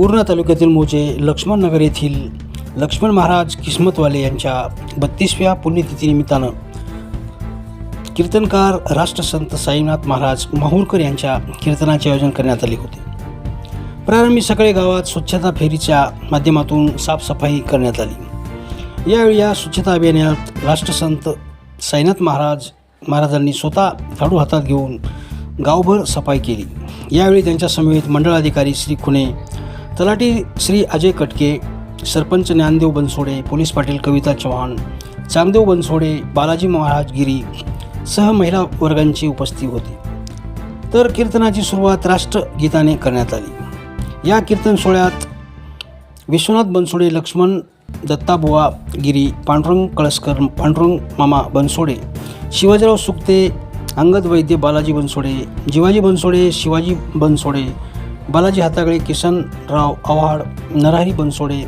पूर्णा तालुक्यातील मोजे लक्ष्मणनगर येथील लक्ष्मण महाराज किस्मतवाले यांच्या बत्तीसव्या पुण्यतिथीनिमित्तानं कीर्तनकार राष्ट्रसंत साईनाथ महाराज माहूरकर यांच्या कीर्तनाचे आयोजन करण्यात आले होते. प्रारंभी सकाळी गावात स्वच्छता फेरीच्या माध्यमातून साफसफाई करण्यात आली. यावेळी या स्वच्छता अभियानात राष्ट्रसंत साईनाथ महाराज महाराजांनी स्वतः झाडू हातात घेऊन गावभर सफाई केली. यावेळी त्यांच्या समवेत मंडळाधिकारी श्री खुणे तलाठी श्री अजय कटके सरपंच ज्ञानदेव बनसोडे पोलीस पाटील कविता चव्हाण चांगदेव बनसोडे बालाजी महाराज गिरी सह महिला वर्गांची उपस्थिती होती. तर कीर्तनाची सुरुवात राष्ट्रगीताने करण्यात आली. या कीर्तन सोहळ्यात विश्वनाथ बनसोडे लक्ष्मण दत्ताबुवा गिरी पांडुरंग कळसकर पांडुरंग मामा बनसोडे शिवाजीराव सुक्ते अंगद वैद्य बालाजी बनसोडे जिवाजी बनसोडे शिवाजी बनसोडे बालाजी हातागळे किसनराव आव्हाड नरहरी बनसोडे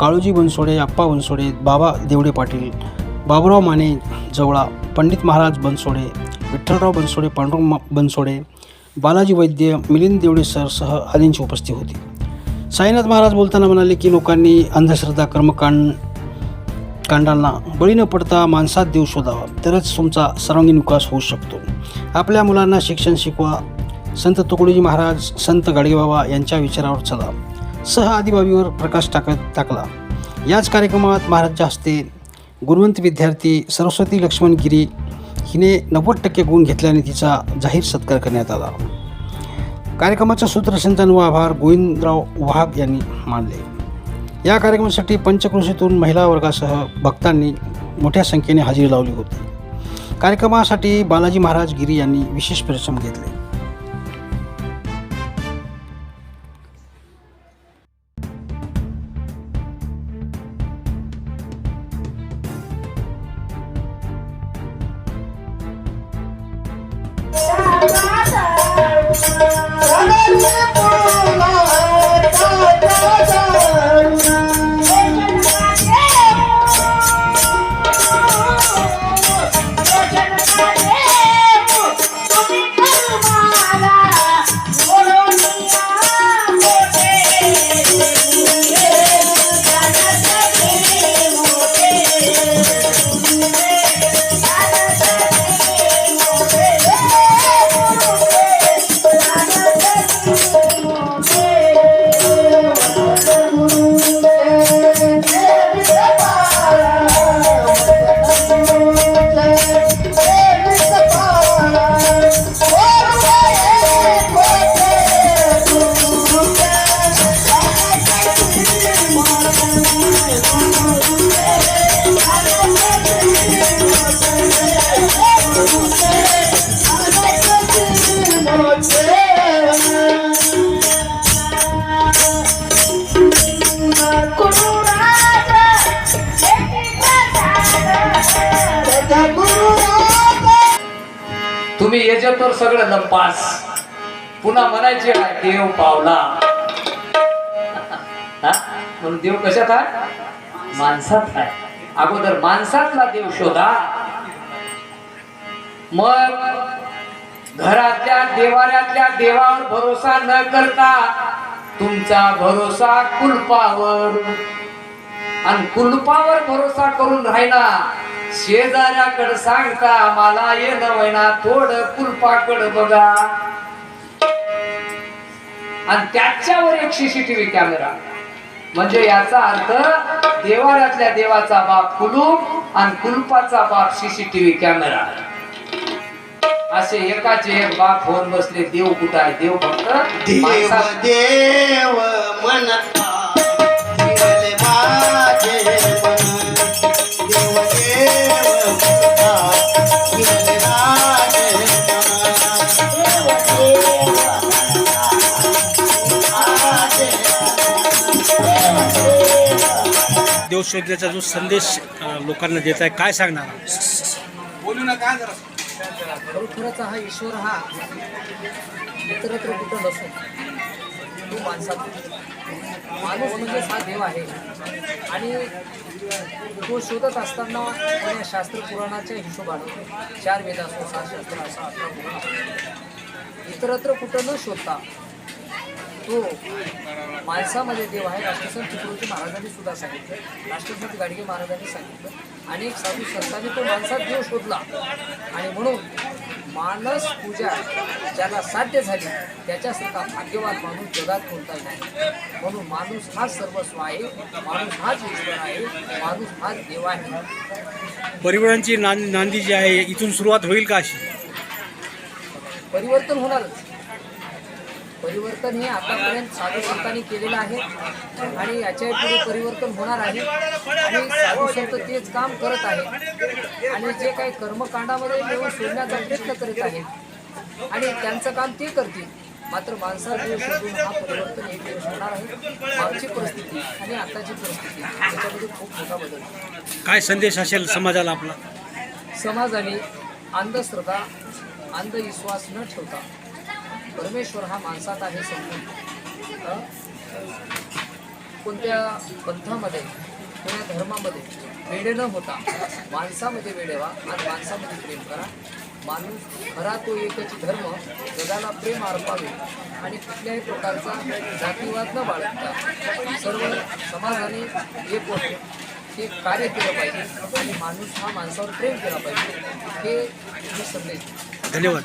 काळूजी बनसोडे आप्पा बनसोडे बाबा देवडे पाटील बाबुराव माने जवळा पंडित महाराज बनसोडे विठ्ठलराव बनसोडे पांडुरंग बनसोडे बालाजी वैद्य मिलिंद देवडे सरसह आदींची उपस्थिती होती. साईनाथ महाराज बोलताना म्हणाले की लोकांनी अंधश्रद्धा कर्मकांड कांडांना बळी न पडता माणसात देव शोधावा तरच तुमचा सर्वांगीण विकास होऊ शकतो. आपल्या मुलांना शिक्षण शिकवा संत तुकडोजी महाराज संत गाडगेबाबा यांच्या विचारावर चला. सह आदिबाबीवर प्रकाश टाकत टाकला. याच कार्यक्रमात महाराजच्या हस्ते गुणवंत विद्यार्थी सरस्वती लक्ष्मण गिरी हिने नव्वद टक्के गुण घेतल्याने तिचा जाहीर सत्कार करण्यात आला. कार्यक्रमाचा सूत्रसंचालन व आभार गोविंदराव वाघ यांनी मानले. या कार्यक्रमासाठी पंचक्रोशीतून महिला वर्गासह भक्तांनी मोठ्या संख्येने हजेरी लावली होती. कार्यक्रमासाठी बालाजी महाराज गिरी यांनी विशेष परिश्रम घेतले. Yeah. तुम्ही याच्यावर सगळं लंपास. पुन्हा म्हणायचे देव पावला. म्हणून देव कशात आहे? माणसात आहे. अगोदर माणसातला देव शोधा. मग घरातल्या देवाऱ्यातल्या देवावर भरोसा न करता तुमचा भरोसा कुलपावर. आणि कुलपावर भरोसा करून राहिला. शेजाऱ्याकडे सांगता मला येणं वैना थोडं कुलपाकडे बघा. आणि त्याच्यावर एक सीसीटीव्ही कॅमेरा म्हणजे याचा अर्थ देवाऱ्यातल्या देवाचा बाप कुलूप आणि कुलपाचा बाप सीसीटीव्ही कॅमेरा असे एकाचे एक बाप होऊन बसले देव कुठं आहे? देव फक्त देव देव म्हणता देवशोधण्याचा जो संदेश लोकांना देत आहे काय सांगणार? खरोखरच हा ईश्वर हा इतरत्र कुठं नसून तो माणसात माणूस म्हणजेच हा देव आहे. आणि तो शोधत असताना पण या शास्त्र पुराणाच्या हिशोबाने चार वेद असो सात शास्त्र असो अकरा पुराण इतरत्र कुठं न शोधता तो माणसामध्ये देव आहे. राष्ट्रसंत छत्रपती महाराजांनी सुद्धा सांगितलं. राष्ट्रसंत गाडगे महाराजांनी सांगितलं. अनेक साधू संतांनी तो माणसात देव शोधला. आणि म्हणून मानस पूजा ज्याला साध्य झाली त्याच्यासारखा भाग्यवान माणूस जगात कोणताही नाही. म्हणून माणूस हाच सर्वस्व आहे. माणूस हाच ईश्वर आहे. माणूस हाच देव आहे. परिवारांची नांदी जी आहे इथून सुरुवात होईल का अशी? परिवर्तन होणारच. परिवर्तन हे आतापर्यंत साधू संतांनी केलेलं आहे आणि याच्यापुढे परिवर्तन होणार आहे. आणि साधू संत तेच काम करत आहेत. आणि जे काही कर्मकांडामध्ये देव शोधण्याचा प्रयत्न करीत आहेत. आणि त्यांचं काम ते करतील. मात्र माणसा देव शोधून हा परिवर्तन एक दिवस होणार आहे. मागची परिस्थिती आणि आताची परिस्थिती याच्यामध्ये खूप मोठा बदल आहे. काय संदेश असेल समाजाला आपला? समाजाने अंधश्रद्धा अंधविश्वास न ठेवता परमेश्वर हा माणसात आहे समजून. कोणत्या पंथामध्ये कोणत्या धर्मामध्ये वेडे न होता माणसामध्ये वेडे आणि माणसामध्ये प्रेम करा. माणूस खरा तो एकच धर्म जगाला प्रेम अर्पावे आणि कुठल्याही प्रकारचा जातीवाद न बाळगता सर्व समाजाने एक होते हे कार्य केलं पाहिजे आणि माणूस हा माणसावर प्रेम केला पाहिजे. हे मी संदेश धन्यवाद.